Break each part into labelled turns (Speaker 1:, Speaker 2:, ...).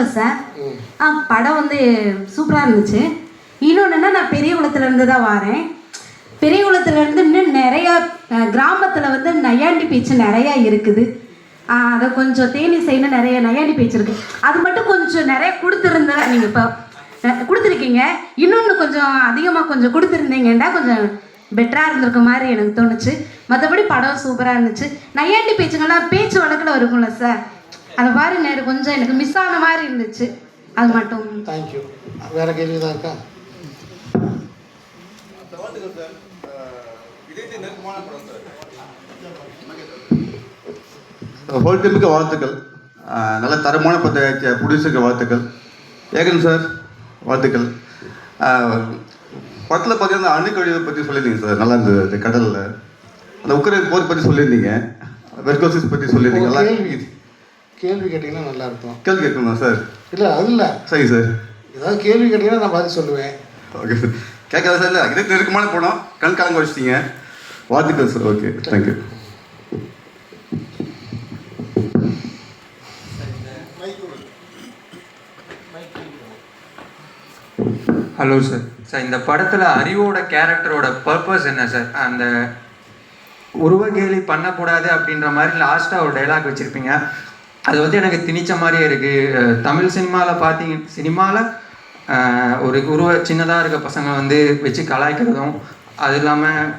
Speaker 1: வணக்கம் சார் ஆ படம் வந்து சூப்பராக இருந்துச்சு. இன்னொன்றுன்னா நான் பெரிய குளத்துலேருந்து தான் வரேன். பெரிய குளத்துலேருந்து இன்னும் நிறையா கிராமத்தில் வந்து நையாண்டி பேச்சு நிறையா இருக்குது. அதை கொஞ்சம் தேனி சைடில் நிறைய நையாண்டி பேச்சு இருக்குது அது மட்டும் கொஞ்சம் நிறைய கொடுத்துருந்தா நீங்கள் இப்போ கொடுத்துருக்கீங்க. இன்னொன்று கொஞ்சம் அதிகமாக கொஞ்சம் கொடுத்துருந்தீங்கன்னா கொஞ்சம் பெட்டராக இருந்திருக்க மாதிரி எனக்கு தோணுச்சு. மற்றபடி படம் சூப்பராக இருந்துச்சு. நையாண்டி பேச்சுங்கள்லாம் பேச்சு வழக்கில் இருக்கும்ல சார். அதை மாதிரி நேரம் கொஞ்சம் எனக்கு மிஸ் ஆன மாதிரி இருந்துச்சு. அது மட்டும்.
Speaker 2: தேங்க்யூ வேறு கேள்வி தான் இருக்கா?
Speaker 3: ஹோல் டீமுக்கு வாழ்த்துக்கள். நல்ல தரமான பத்த ப்ரொடியூசருக்கு வாழ்த்துக்கள். ஏகன் சார் வாழ்த்துக்கள். படத்தில் பார்த்தீங்கன்னா அணுக்கழிவை பற்றி சொல்லியிருந்தீங்க சார் நல்லா இருந்தது அந்த கடலில். அந்த உக்கரை போர் பற்றி சொல்லியிருந்தீங்க. வெர்கோசிஸ் பற்றி சொல்லியிருந்தீங்க. நல்லா
Speaker 2: கேள்வி கேட்டிங்கன்னா நல்லா இருக்கும்
Speaker 3: கேள்வி கேட்கணுமா சார்?
Speaker 2: இல்லை அது இல்லை.
Speaker 3: சரி சார்.
Speaker 2: ஏதாவது கேள்வி கேட்டிங்கன்னா நான் பதில் சொல்லுவேன்.
Speaker 3: Okay sir. கேட்காத சார் இல்லை. இதுக்கு நெருக்கமான படம் கண் கலங்க வச்சிட்டீங்க வாழ்த்துக்கள் sir. Okay thank you
Speaker 4: hello sir sir இந்த படத்தில் அறிவோட கேரக்டரோட பர்பஸ் என்ன சார் அந்த உருவகேலி பண்ணக்கூடாது அப்படின்ற மாதிரி லாஸ்ட்டாக ஒரு டைலாக் வச்சுருப்பீங்க. அது வந்து எனக்கு திணிச்ச மாதிரியே இருக்குது தமிழ் சினிமாவில் பார்த்தீங்க சினிமாவில் ஒரு உருவ சின்னதாக இருக்க பசங்க வந்து வச்சு கலாய்க்கிறதும் அது இல்லாமல்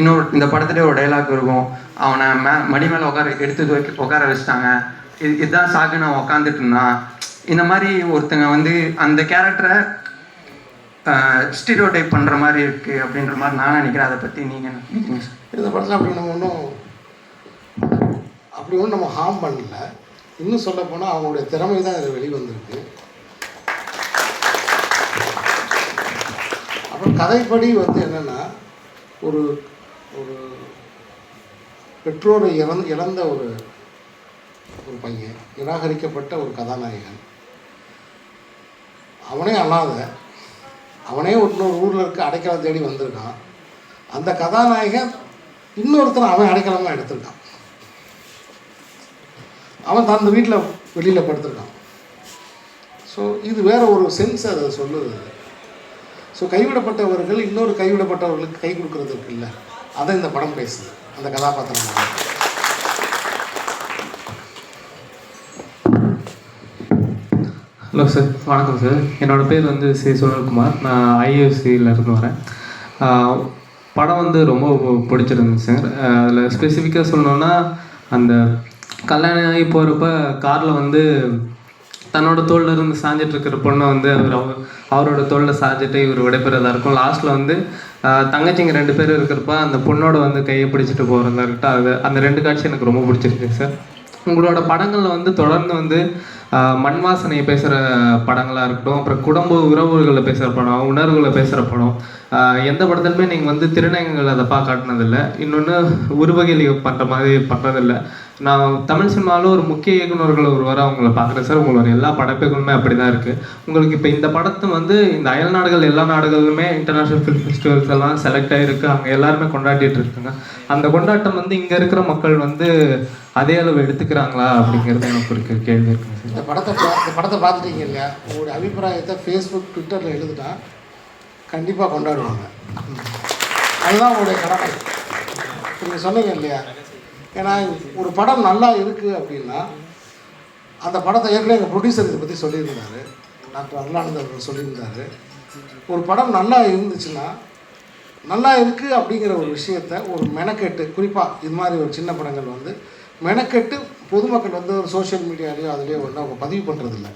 Speaker 4: இன்னொரு இந்த படத்துலேயே ஒரு டைலாக் இருக்கும். அவனை மே மடி மேலே உட்கார எடுத்து வைக்க உட்கார வச்சுட்டாங்க. இது இதுதான் சாக்கு நான் உட்காந்துட்டு இருந்தான் இந்த மாதிரி ஒருத்தங்க வந்து அந்த கேரக்டரை ஸ்டீரியோ டைப் பண்ணுற மாதிரி இருக்குது அப்படின்ற மாதிரி நான் நினைக்கிறேன். அதை பற்றி நீங்கள் நினைக்கிறீங்க சார்
Speaker 2: இந்த படத்தில் அப்படி நம்ம ஒன்றும் அப்படி ஒன்றும் நம்ம ஹார்ம் பண்ணல. இன்னும் சொல்ல போனால் அவங்களுடைய திறமை தான் இதில் வெளிவந்திருக்கு. அப்புறம் கதைப்படி வந்து என்னென்னா ஒரு ஒரு பெற்றோரை இறந்து இழந்த ஒரு ஒரு பையன் நிராகரிக்கப்பட்ட ஒரு கதாநாயகன். அவனே அல்லாத அவனே இன்னொரு ஊரில் இருக்க அடைக்கலம் தேடி வந்திருக்கான். அந்த கதாநாயகன் இன்னொருத்தர் அவன் அடைக்கலமாக எடுத்திருக்கான். அவன் தன் வீட்டில் வெளியில் படுத்திருக்கான். ஸோ இது வேற ஒரு சென்ஸ் அதை சொல்லுது. ஸோ கைவிடப்பட்டவர்கள் இன்னொரு கைவிடப்பட்டவர்களுக்கு கை கொடுக்கறது இருக்குல்ல அதை இந்த படம் பேசுது. அந்த கதாபாத்திரம்
Speaker 5: ஹலோ சார் வணக்கம் சார் என்னோட பேர் வந்து சி. சுனில்குமார். நான் ஐஎஃப்சியில் இருந்து வரேன். படம் வந்து ரொம்ப பிடிச்சிருந்துச்சு சார் அதில் ஸ்பெசிஃபிக்காக சொல்லணுன்னா அந்த கல்யாணம் ஆகி போகிறப்ப காரில் வந்து தன்னோட தோளில் இருந்து சாஞ்சிட்டு இருக்கிற பொண்ணை வந்து அவர் அவரோட தோளில் சாஞ்சிட்டு இவர் விடைபெறதா இருக்கும். லாஸ்ட்டில் வந்து தங்கச்சிங்க ரெண்டு பேர் இருக்கிறப்ப அந்த பொண்ணோட வந்து கையை பிடிச்சிட்டு போகிறதா இருக்கட்டும். அது அந்த ரெண்டு காட்சி எனக்கு ரொம்ப பிடிச்சிருக்கு சார். உங்களோட படங்களில் வந்து தொடர்ந்து வந்து மண் வாசனையை பேசுகிற படங்களாக இருக்கட்டும் அப்புறம் குடும்ப உறவுகளை பேசுகிற படம் உணர்வுகளை பேசுகிற படம். எந்த படத்துலையுமே நீங்கள் வந்து திருநங்கைகள் அதை பார்க்க காட்டினதில்லை. இன்னொன்று உருவகேலி பண்ணுற மாதிரி பண்ணுறதில்லை நான் தமிழ் சினிமாவில் ஒரு முக்கிய இயக்குநர்கள் ஒருவராக அவங்கள பார்க்குறேன் சார். உங்களோட எல்லா படைப்புகளுமே அப்படி தான் இருக்குது உங்களுக்கு இப்போ இந்த படத்தை வந்து இந்த அயல் நாடுகள் எல்லா நாடுகளுமே இன்டர்நேஷ்னல் ஃபிலிம் ஃபெஸ்டிவல்ஸ் எல்லாம் செலக்ட் ஆகிருக்கு அங்கே எல்லாருமே கொண்டாடிட்டு இருக்காங்க. அந்த கொண்டாட்டம் வந்து இங்கே இருக்கிற மக்கள் வந்து அதே அளவு எடுத்துக்கிறாங்களா அப்படிங்கிறது எனக்கு ஒரு கேள்வி இருக்குங்க
Speaker 2: இந்த படத்தை இந்த படத்தை பார்த்துட்டீங்க இல்லையா? உங்களுடைய அபிப்பிராயத்தை ஃபேஸ்புக் ட்விட்டரில் எழுதுனா கண்டிப்பாக கொண்டாடுவாங்க. அதுதான் உங்களுடைய கடமை. நீங்கள் சொன்னீங்க இல்லையா? ஏன்னா ஒரு படம் நல்லா இருக்குது அப்படின்னா அந்த படத்தை ஏற்கனவே எங்கள் ப்ரொடியூசர் இதை பற்றி சொல்லியிருந்தாரு. டாக்டர் அருளானந்த் அவர்கள் சொல்லியிருந்தாரு. ஒரு படம் நல்லா இருந்துச்சுன்னா நல்லா இருக்குது அப்படிங்கிற ஒரு விஷயத்த ஒரு மெனக்கெட்டு குறிப்பாக இது மாதிரி ஒரு சின்ன படங்கள் வந்து மெனக்கெட்டு பொதுமக்கள் வந்து ஒரு சோஷியல் மீடியாலேயோ அதுலேயோ வந்து அவங்க பதிவு பண்ணுறதில்ல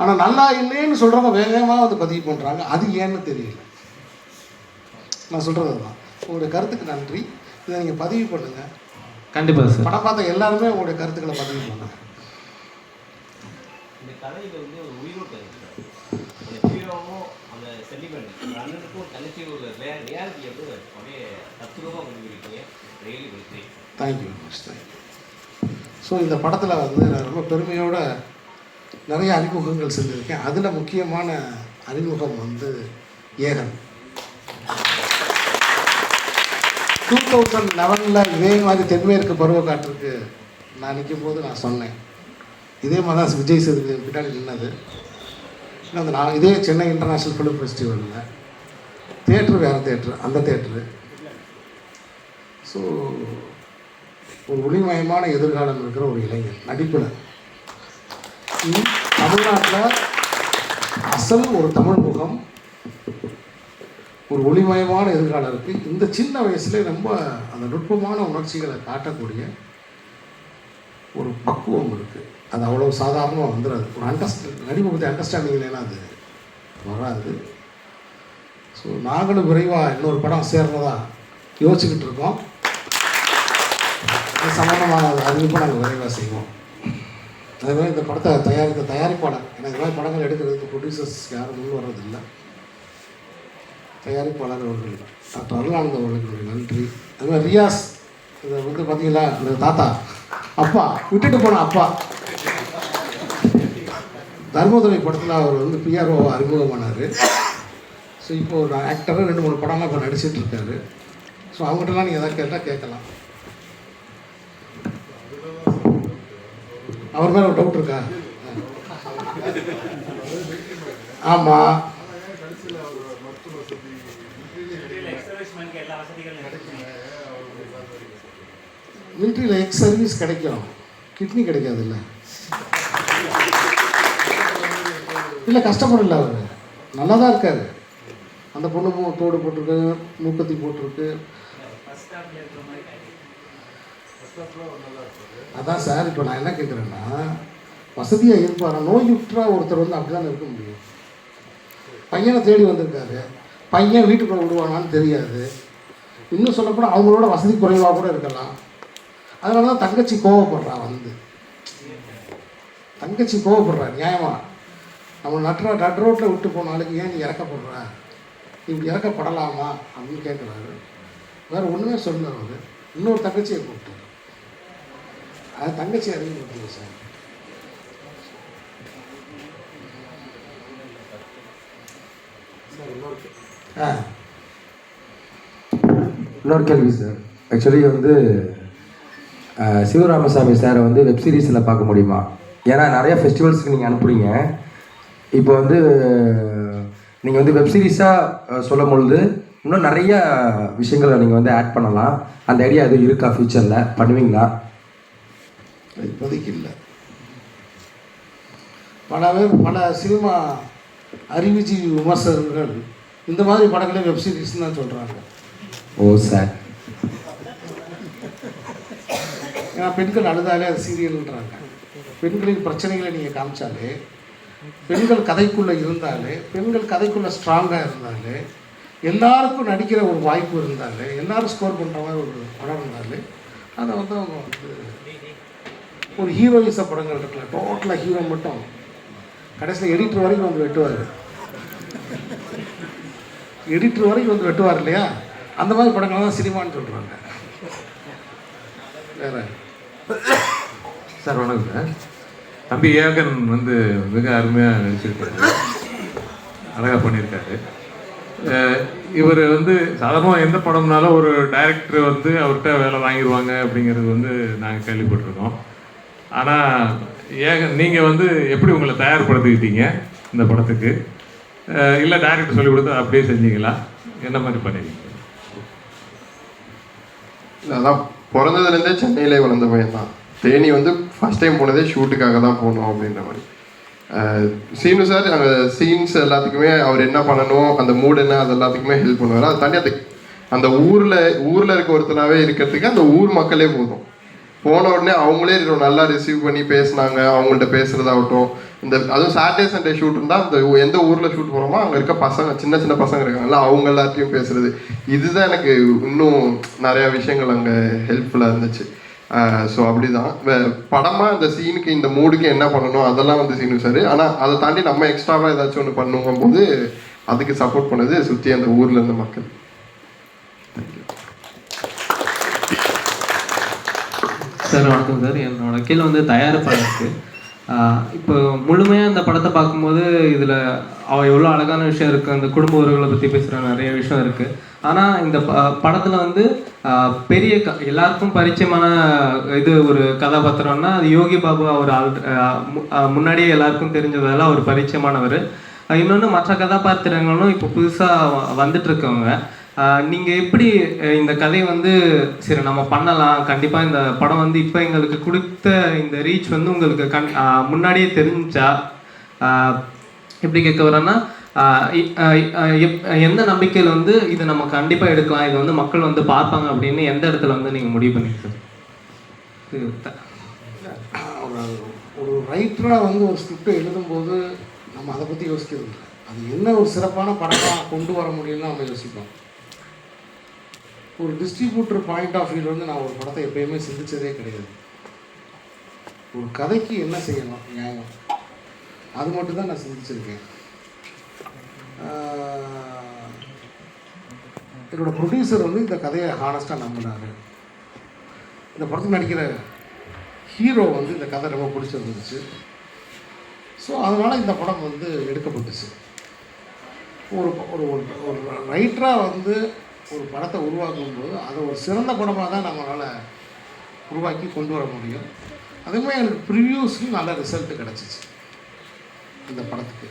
Speaker 2: ஆனால் நல்லா இல்லைன்னு சொல்கிறவங்க வேகமாக வந்து பதிவு பண்ணுறாங்க அது ஏன்னு தெரியல. நான் சொல்கிறது தான் உங்களுடைய கருத்துக்கு நன்றி. இதை நீங்கள் பதிவு பண்ணுங்கள்
Speaker 5: கண்டிப்பாக சார்.
Speaker 2: படம் பார்த்த எல்லாருமே உங்களுடைய கருத்துக்களை பதிவு பண்ணுங்கள்
Speaker 6: இந்த கதையில வந்து ஒரு உயிரோட்டம் இருக்கு அந்த ஹீரோவும் அந்த சென்டிமெண்ட் அந்த அண்ணனுக்கும் தங்கச்சி ஒரு ரியாலிட்டி வந்து அப்படியே தத்துரூபமாக கொண்டு போயிருக்கீங்க really very
Speaker 2: thank you thank you so இந்த படத்தில் வந்து நான் ரொம்ப பெருமையோட நிறைய அறிமுகங்கள் செஞ்சுருக்கேன். அதில் முக்கியமான அறிமுகம் வந்து ஏகன். டூ தௌசண்ட் லெவனில் இதே மாதிரி தென்மேற்கு பருவக்காற்றுக்கு நான் நிற்கும் போது நான் சொன்னேன். இதே மாதிரி தான் விஜய் சேதுபதி பின்னாடி நின்னது. இன்னும் அந்த நான் இதே சென்னை இன்டர்நேஷ்னல் ஃபிலிம் ஃபெஸ்டிவலில் தேட்ரு வேறு தேட்ரு அந்த தேட்ரு. ஸோ ஒரு ஒளிமயமான எதிர்காலம் இருக்கிற ஒரு இளைஞர் நடிப்பில். தமிழ்நாட்டில் அசல் ஒரு தமிழ் முகம் ஒரு ஒளிமயமான எதிர்காலம் இருக்குது இந்த சின்ன வயசுல ரொம்ப அந்த நுட்பமான உணர்ச்சிகளை காட்டக்கூடிய ஒரு பக்குவம் இருக்குது அது அவ்வளோ சாதாரணமாக வந்துடாது ஒரு அண்டர்ஸ்ட் நடிமுகத்தை அண்டர்ஸ்டாண்டிங் இல்லைன்னா அது வராது. ஸோ நாங்களும் விரைவாக இன்னொரு படம் சேர்றதா யோசிச்சுக்கிட்டு இருக்கோம். இது சம்மந்தமான ஒரு அறிவிப்பை நாங்கள் விரைவாக செய்வோம். அதே மாதிரி இந்த படத்தை தயாரித்த தயாரிப்பாளர் ஏன்னா இந்த மாதிரி படங்கள் எடுக்கிறதுக்கு ப்ரொடியூசர்ஸ் யாரும் முன் வர்றதில்லை. தயாரிப்பாளர் அவர்கள் டாக்டர் அருளானந்த் அவர்களுக்கு நன்றி. அது மாதிரி ரியாஸ் இதை வந்து பார்த்தீங்களா இந்த தாத்தா அப்பா விட்டுட்டு போன அப்பா. தர்மதுரை படத்தில் அவர் வந்து பிஆர்ஓ அறிமுகமானார். ஸோ இப்போ ஒரு ஆக்டராக ரெண்டு மூணு படம்லாம் இப்போ நடிச்சிட்ருக்காரு ஸோ அவங்ககிட்டலாம் நீங்கள் எதாவது கேட்டால் கேட்கலாம். அவர் மேலே ஒரு டவுட் இருக்கா? ஆமாம் மிலிட்ரியில் எக்ஸ் சர்வீஸ் கிடைக்கும். கிட்னி கிடைக்காதுல்ல இல்லை. கஷ்டப்படல அவர். நல்லா தான் இருக்காரு. அந்த பொண்ணு தோடு போட்டிருக்கு மூக்கத்தி போட்டிருக்கு. அதான் சார் இப்போ நான் என்ன கேட்குறேன்னா வசதியாக இருப்பார் நோய் விட்டுறா ஒருத்தர் வந்து அப்படி இருக்க முடியும். பையனை தேடி வந்திருக்காரு. பையன் வீட்டுக்குள்ள விடுவானான்னு தெரியாது. இன்னும் சொல்லப்போனால் அவங்களோட வசதி குறைவாக கூட இருக்கலாம். அதனால தான் தங்கச்சி கோவப்படுறா வந்து. தங்கச்சி கோவப்படுறா நியாயமா? நம்ம நட்ரா நட் ரோட்டில் விட்டு போனாலுக்கு ஏன் நீ இறக்கப்படுற? இப்படி இறக்கப்படலாமா? அப்படின்னு கேட்குறாரு வேற ஒன்றுமே சொல்லல அவர். இன்னொரு தங்கச்சியை கூப்பிட்டு அது தங்கச்சி அறிமுகப்படுத்துங்க சார். ஆ.
Speaker 7: இன்னொரு கேள்வி சார். ஆக்சுவலி வந்து சிவராமசாமி சாரை வந்து வெப் சீரிஸில் பார்க்க முடியுமா? ஏன்னா நிறைய ஃபெஸ்டிவல்ஸ்க்கு நீங்கள் அனுப்புறீங்க. இப்போ வந்து நீங்கள் வந்து வெப் சீரிஸாக சொல்லும் பொழுது இன்னும் நிறைய விஷயங்களை நீங்கள் வந்து ஆட் பண்ணலாம். அந்த ஐடியா எதுவும் இருக்கா ஃப்யூச்சரில் பண்ணுவீங்களா?
Speaker 2: இப்போதைக்கு இல்லை. பல பேர் பல சினிமா அறிவுஜீவி விமர்சகர்கள் இந்த மாதிரி படங்களே வெப் சீரிஸ் தான் சொல்கிறாங்க
Speaker 7: ஓ சார்.
Speaker 2: ஏன்னா பெண்கள் அழுதாலே அது சீரியல்ன்றாங்க பெண்களின் பிரச்சனைகளை நீங்கள் காமிச்சாலே பெண்கள் கதைக்குள்ளே இருந்தாலே பெண்கள் கதைக்குள்ளே ஸ்ட்ராங்காக இருந்தாலே எல்லாருக்கும் நடிக்கிற ஒரு வாய்ப்பு இருந்தாலே எல்லாரும் ஸ்கோர் பண்ணுற மாதிரி ஒரு படம் இருந்தாலே அதை வந்து அவங்க வந்து ஒரு ஹீரோயிச படங்கள் இருக்குல்ல டோட்டலாக ஹீரோ மட்டும். கடைசியில் எடிட்டர் வரைக்கும் வந்து வெட்டுவார். எடிட்டர் வரைக்கும் வந்து வெட்டுவார் இல்லையா? அந்த மாதிரி படங்கள் தான் சினிமான்னு சொல்கிறாங்க வேற?
Speaker 8: சார் வணக்கம் சார். தம்பி ஏகன் வந்து மிக அருமையாக நடிச்சிருக்காரு அழகாக பண்ணியிருக்காரு. இவர் வந்து சாதாரணமாக எந்த படம்னாலும் ஒரு டைரக்டர் வந்து அவர்கிட்ட வேலை வாங்கிடுவாங்க அப்படிங்கிறது வந்து நாங்கள் கேள்விப்பட்டிருக்கோம். ஆனால் ஏக நீங்கள் வந்து எப்படி உங்களை தயார்படுத்திக்கிட்டீங்க இந்த படத்துக்கு? இல்லை டைரக்டர் சொல்லி கொடுத்து அப்படியே செஞ்சீங்களா? என்ன மாதிரி பண்ணிருக்கீங்க?
Speaker 9: அதான் பிறந்ததுலேருந்தே சென்னையிலே வளர்ந்த பையன் தான். தேனி வந்து ஃபஸ்ட் டைம் போனதே ஷூட்டுக்காக தான் போகணும் அப்படின்ற மாதிரி. சீனு சார் அந்த சீன்ஸ் எல்லாத்துக்குமே அவர் என்ன பண்ணணும் அந்த மூட் என்ன அது எல்லாத்துக்குமே ஹெல்ப் பண்ணுவார். அதை தாண்டி அந்த அந்த ஊரில் ஊரில் இருக்க ஒருத்தனாவே இருக்கிறதுக்கு அந்த ஊர் மக்களே போதும். போன உடனே அவங்களே நல்லா ரிசீவ் பண்ணி பேசுனாங்க அவங்கள்ட்ட பேசுறதாகட்டும். இந்த அதுவும் சாட்டர்டே சண்டே ஷூட் இருந்தால் அந்த எந்த ஊரில் ஷூட் போகிறோமோ அங்கே இருக்க பசங்க சின்ன சின்ன பசங்க இருக்காங்கல்ல அவங்க எல்லாத்தையும் பேசுறது. இதுதான் எனக்கு இன்னும் நிறையா விஷயங்கள் அங்கே ஹெல்ப்ஃபுல்லாக இருந்துச்சு. ஸோ அப்படிதான். படமாக இந்த சீனுக்கு இந்த மூடுக்கு என்ன பண்ணணும் அதெல்லாம் வந்து சீனு சார் ஆனால் அதை தாண்டி நம்ம எக்ஸ்ட்ராவாக ஏதாச்சும் ஒன்று பண்ணுங்கும்போது அதுக்கு சப்போர்ட் பண்ணது சுற்றி அந்த ஊரில் இருந்த மக்கள்.
Speaker 5: சார் வணக்கம் சார் என்னோட கீழே வந்து தயாரிப்பாளருக்கு இப்போ முழுமையாக இந்த படத்தை பார்க்கும்போது இதில் அவ எவ்வளோ அழகான விஷயம் இருக்குது அந்த குடும்ப உறவுகளை பற்றி பேசுகிற நிறைய விஷயம் இருக்குது ஆனால் இந்த ப- படத்தில் வந்து பெரிய க எல்லாருக்கும் பரிச்சயமான இது ஒரு கதாபாத்திரம்னா அது யோகி பாபு அவர் ஆல் முன்னாடியே எல்லாருக்கும் தெரிஞ்சதால அவர் பரிச்சயமானவர். இன்னொன்று மற்ற கதாபாத்திரங்களும் இப்போ புதுசாக வந்துட்டு இருக்கவங்க. நீங்கள் நீங்க எப்படி இந்த கதையை வந்து சரி நம்ம பண்ணலாம். கண்டிப்பா இந்த படம் வந்து இப்போ எங்களுக்கு கொடுத்த இந்த ரீச் வந்து உங்களுக்கு கண் முன்னாடியே தெரிஞ்சா எப்படி கேட்க வரேன்னா எப்- எந்த நம்பிக்கையில் வந்து இதை நம்ம கண்டிப்பா எடுக்கலாம் இது வந்து மக்கள் வந்து பார்ப்பாங்க அப்படின்னு எந்த இடத்துல வந்து நீங்க முடிவு பண்ணிருக்கீங்க
Speaker 2: ஒரு ரைட்டராக வந்து ஒரு ஸ்கிரிப்டை எழுதும்போது நம்ம அதை பற்றி யோசிக்கிறது அது என்ன ஒரு சிறப்பான படமாக கொண்டு வர முடியும்னு நம்ம யோசிப்போம். ஒரு டிஸ்ட்ரிபியூட்டர் பாயிண்ட் ஆஃப் வியூவில் வந்து நான் ஒரு படத்தை எப்பயுமே சிந்திச்சதே கிடையாது. ஒரு கதைக்கு என்ன செய்யணும்? நியாயம். அது மட்டும் தான் நான் சிந்திச்சிருக்கேன். என்னோடய ப்ரொடியூசர் வந்து இந்த கதையை ஹானஸ்ட்டாக நம்பினார். இந்த படத்தில் நடிக்கிற ஹீரோ வந்து இந்த கதை ரொம்ப பிடிச்சிருந்துச்சு. ஸோ அதனால் இந்த படம் வந்து எடுக்கப்பட்டுச்சு. ஒரு ஒரு ஒரு- ஒரு ரைட்டராக வந்து ஒரு படத்தை உருவாக்கும் போது அதை ஒரு சிறந்த படமாக தான் நம்மளால் உருவாக்கி கொண்டு வர முடியும். அதே எனக்கு ப்ரிவ்யூஸ்லையும் நல்ல ரிசல்ட் கிடச்சிச்சு. இந்த படத்துக்கு.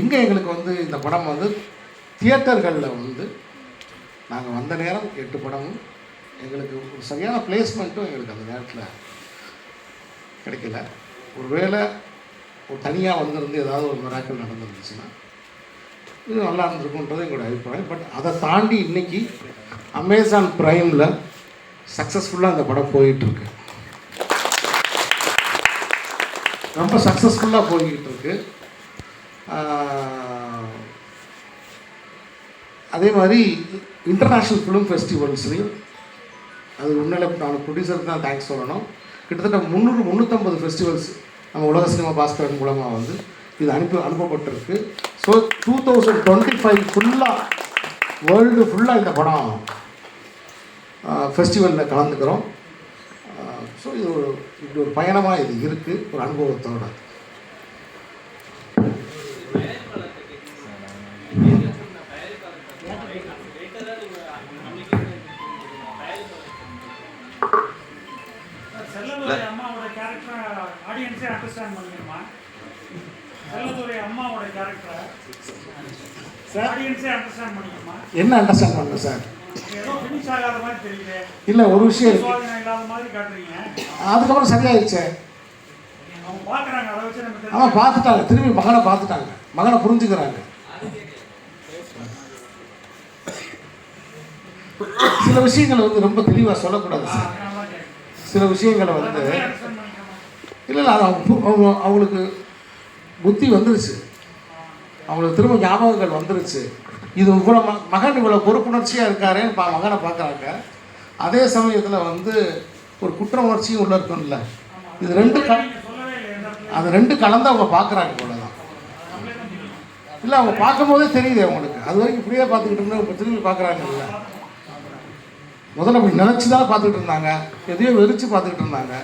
Speaker 2: எங்கே எங்களுக்கு வந்து இந்த படம் வந்து தியேட்டர்களில் வந்து நாங்கள் வந்த நேரம் எட்டு படமும் எங்களுக்கு ஒரு சரியான பிளேஸ்மெண்ட்டும் எங்களுக்கு அந்த நேரத்தில் கிடைக்கல. ஒருவேளை ஒரு தனியாக வந்திருந்து ஏதாவது ஒரு மிராக்கள் நடந்துருந்துச்சுன்னா இது நல்லா இருந்திருக்குன்றது எங்களோட அபிப்பிராயம். பட் அதை தாண்டி இன்னைக்கு அமேசான் ப்ரைமில் சக்ஸஸ்ஃபுல்லாக அந்த படம் போயிட்டுருக்கு. ரொம்ப சக்ஸஸ்ஃபுல்லாக போய்கிட்டு இருக்கு அதே மாதிரி இன்டர்நேஷ்னல் ஃபிலிம் ஃபெஸ்டிவல்ஸ்லையும் அது உண்மையில் நான் ப்ரொடியூசருக்கு தான் தேங்க்ஸ் சொல்லணும். கிட்டத்தட்ட முந்நூறு முந்நூற்றம்பது ஃபெஸ்டிவல்ஸ் நம்ம உலக சினிமா பாஸ்கரன் மூலமாக வந்து இது அனுப்பி அனுப்பப்பட்டிருக்கு. So two thousand twenty five ஃபுல்லாக வேர்ல்டு ஃபுல்லாக இந்த படம் ஃபெஸ்டிவலில் கலந்துக்கிறோம். ஸோ இது ஒரு இப்படி ஒரு பயணமாக இது இருக்குது ஒரு அனுபவத்தோட.
Speaker 10: அம்மாவோட ஆடியன்ஸே அண்டர்ஸ்டாண்ட் பண்ணிக்கணுமா செல்லதுரை அம்மாவோட கேரக்டரை ஆடியன்ஸே அண்டர்ஸ்டாண்ட்
Speaker 2: என்ன அண்டர்ஸ்டாண்ட் பண்ணணும் சார் இல்லை ஒரு விஷயம் அதுக்கப்புறம் சரியாயிடுச்சே அவன் பார்த்துட்டாங்க. திரும்பி மகனை பார்த்துட்டாங்க. மகனை புரிஞ்சுக்கிறாங்க. சில விஷயங்களை வந்து ரொம்ப தெளிவாக சொல்லக்கூடாது சார் சில விஷயங்களை வந்து இல்லை இல்லை அது அவங்க அவங்களுக்கு புத்தி வந்துருச்சு. அவங்களுக்கு திரும்ப ஞாபகங்கள் வந்துருச்சு. இது இவ்வளோ ம மகன் இவ்வளோ பொறுப்புணர்ச்சியாக இருக்காரேன்னு பா மகனை பார்க்குறாங்க. அதே சமயத்தில் வந்து ஒரு குற்ற உணர்ச்சியும் உள்ள இருக்கும்ல. இது ரெண்டு க அது ரெண்டு கலந்து அவங்க பார்க்குறாங்க போலதான். இல்லை அவங்க பார்க்கும்போதே தெரியுது அவங்களுக்கு. அது வரைக்கும் இப்படியே பார்த்துக்கிட்டு இருந்தா இப்போ திரும்பி பார்க்குறாங்கல்ல. முதல்ல அப்படி நினச்சி தான் பார்த்துக்கிட்டு இருந்தாங்க. எதையோ வெறிச்சு பார்த்துக்கிட்டு இருந்தாங்க.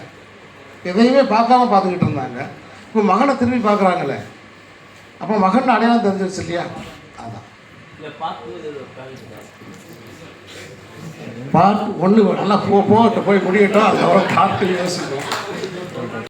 Speaker 2: எதையுமே பார்க்காம பார்த்துக்கிட்டு இருந்தாங்க. இப்போ மகனை திரும்பி பார்க்குறாங்களே அப்போ மகன் அடையாளம் தெரிஞ்சிருச்சு இல்லையா? அதான். பார்ட் ஒன்று நல்லா போ போகட்டும் போய் முடியட்டும் அதுக்கப்புறம் பார்த்து யோசிக்கும்